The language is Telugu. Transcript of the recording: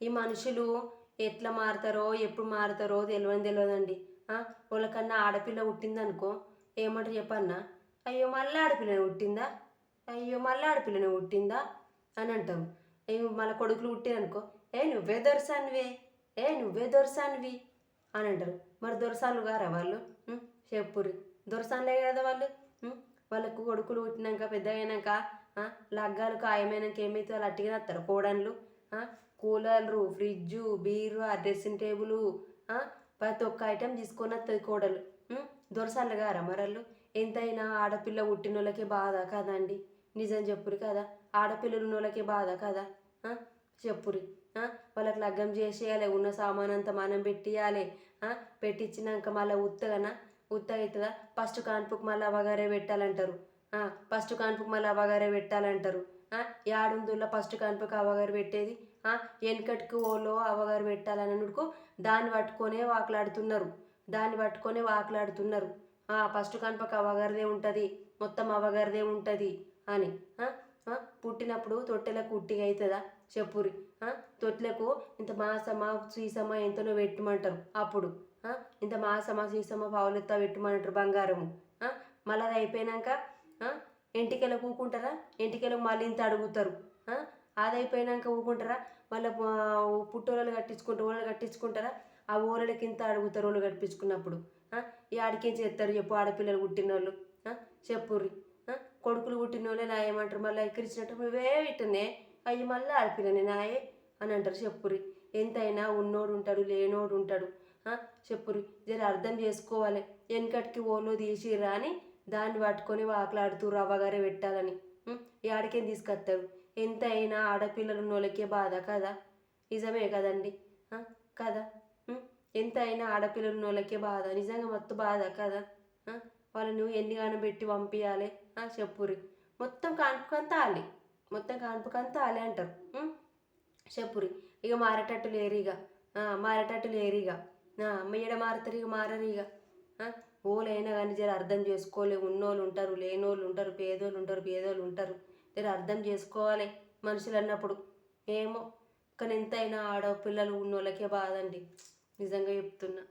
ఈ మనుషులు ఎట్లా మారుతారో ఎప్పుడు మారుతారో తెలియని తెలియదండి వాళ్ళకన్నా ఆడపిల్ల పుట్టిందనుకో ఏమంటారు చెప్పన్నా? అయ్యో మళ్ళీ ఆడపిల్లని పుట్టిందా? అయ్యో మళ్ళీ ఆడపిల్లని పుట్టిందా? అని అంటాం ఏ మళ్ళీ కొడుకులు పుట్టిరనుకో ఏ నువ్వే దొరసానివే ఏ నువ్వే దొరసానివి అని అంటారు. మరి దొరసాలు గారా వాళ్ళు? చెప్పురి దొరసాన్లే కదా వాళ్ళు? వాళ్ళకు కొడుకులు పుట్టినాక పెద్ద అయినాక లగ్గాలు ఖాయమైనాక ఏమైతే వాళ్ళు అట్టిగా వస్తారు కోడన్లు. కూలర్లు ఫ్రిడ్జు బీరు ఆ డ్రెస్సింగ్ టేబుల్ ప్రతి ఒక్క ఐటెం తీసుకొని వస్తుంది కోడలు. దొరసాలు దొరసాన్లు గారా ఎంతైనా ఆడపిల్ల పుట్టిన వాళ్ళకే బాధ కదండి. నిజం చెప్పురు కదా? ఆడపిల్లలు ఉన్న వాళ్ళకే బాధ కదా? చెప్పురి. వాళ్ళకి లగ్గం చేసేయాలి ఉన్న సామాన్ అంతా మనం పెట్టియాలి పెట్టించినాక మళ్ళీ ఉత్తగనా? ఉత్తగ అవుతుందా ఫస్ట్ కాన్పుకు మళ్ళీ అవగారే పెట్టాలంటారు. ఫస్ట్ కాన్పుకు మళ్ళీ అవగారే పెట్టాలంటారు. యాడుందుల్లో ఫస్ట్ కనుపకి అవగారు పెట్టేది. వెనకటికి ఓలో అవగారు పెట్టాలని అనుకో దాన్ని పట్టుకొనే వాకులాడుతున్నారు. దాన్ని పట్టుకొనే వాకులాడుతున్నారు. ఫస్ట్ కనుపకి అవగారిదే ఉంటుంది. మొత్తం అవగారిదే ఉంటుంది అని. పుట్టినప్పుడు తొట్టెలకు ఉట్టిగా అవుతుందా చెప్పురి తొట్లకు తొట్టెలకు ఇంత మాసమా సీసమా ఎంతనో పెట్టమంటారు అప్పుడు. ఇంత మాసమా సీసమా పావులెత్త పెట్టమంటారు బంగారము. మళ్ళీ అది అయిపోయినాక ఆ, ఊకుంటారా? ఎంటికెలకు మళ్ళీ ఇంత అడుగుతారు. అదైపోయినాక అది అయిపోయినాక ఊకుంటారా? మళ్ళీ పుట్టోళ్ళు కట్టించుకుంటారు ఓళ్ళు కట్టించుకుంటారా? ఆ ఊళ్ళకి ఇంత అడుగుతారు వాళ్ళు కట్టించుకున్నప్పుడు. ఈ ఆడికేం చేస్తారు చెప్పు ఆడపిల్లలు పుట్టిన వాళ్ళు చెప్పుర్రి. కొడుకులు పుట్టిన వాళ్ళే నా ఏమంటారు మళ్ళీ ఎక్కిరించినట్టు నువ్వే ఇట్టనే. అయ్యి మళ్ళీ ఆడపిల్లనే నాయే అని అంటారు చెప్పుర్రి. ఎంతైనా ఉన్నోడు ఉంటాడు లేనోడు ఉంటాడు. చెప్పుర్రి. జర అర్థం చేసుకోవాలి. వెనకటికి ఓలో తీసిర్రా అని దాన్ని పట్టుకొని వాకలాడుతూ రవ్వగారే పెట్టాలని. ఉం? తీసుకొస్తారు ఎంత తీసుకొస్తారు ఎంతైనా ఆడపిల్లలు ఉన్న వాళ్ళకే బాధ కదా? నిజమే కదండి? కదా? ఎంత అయినా ఆడపిల్లలు ఉన్న వాళ్ళకే బాధ. నిజంగా మొత్తం బాధ కదా? వాళ్ళని వాళ్ళను ఎన్ని పెట్టి పంపించాలి చెప్పురి మొత్తం కాన్పుకంతా ఆలి మొత్తం కాన్పుకంతా ఆలే అంటారు. చెప్పురి ఇక మారేటట్టు లేరు ఇక. మారేటట్టు లేరు ఇక. ఈడ మారుతారు ఇక మారరు ఇక. ఓలైనా కానీ జర అర్థం చేసుకోలే. ఉన్నోళ్ళు ఉంటారు లేనోళ్ళు ఉంటారు పేదోళ్ళు ఉంటారు పేదోళ్ళు ఉంటారు. జర అర్థం చేసుకోవాలి మనుషులు అన్నప్పుడు ఏమో. కానీ ఎంతైనా ఆడపిల్లలు ఉన్నోళ్ళకే బాధ అండి. నిజంగా చెప్తున్నా.